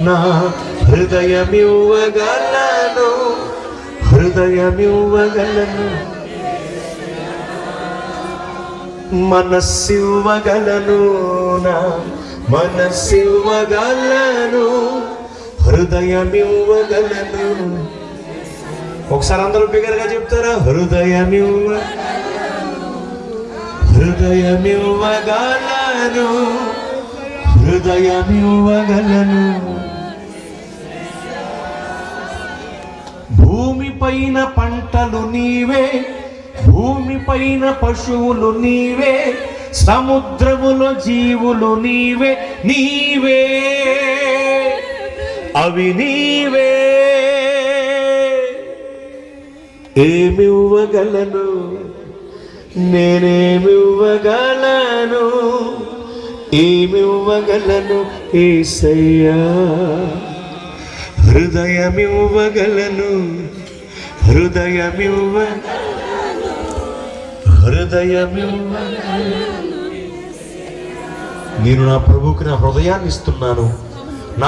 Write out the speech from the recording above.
నా హృదయమివ్వగలను హృదయమివ్వగలను. మనస్సివ్వగలను నా మనస్సివ్వగలను హృదయమివ్వగలను. ఒకసారి అందరూ బిగరగా చెప్తారా? హృదయమివ్వ హృదయమివ్వగలను. హృదయమివ్వగలను భూమిపైన పంటలు నీవే భూమిపైన పశువులు నీవే సముద్రములో జీవులు నీవే నీవే. అవి నీవే. ఏమివ్వగలను? నేనేమివ్వగలను? ఏమివ్వగలను ఏసయ్యా? హృదయమివ్వగలను హృదయమివ్వ హృదయమివ్వ నేను నా ప్రభువుకి నా హృదయాన్ని ఇస్తున్నాను.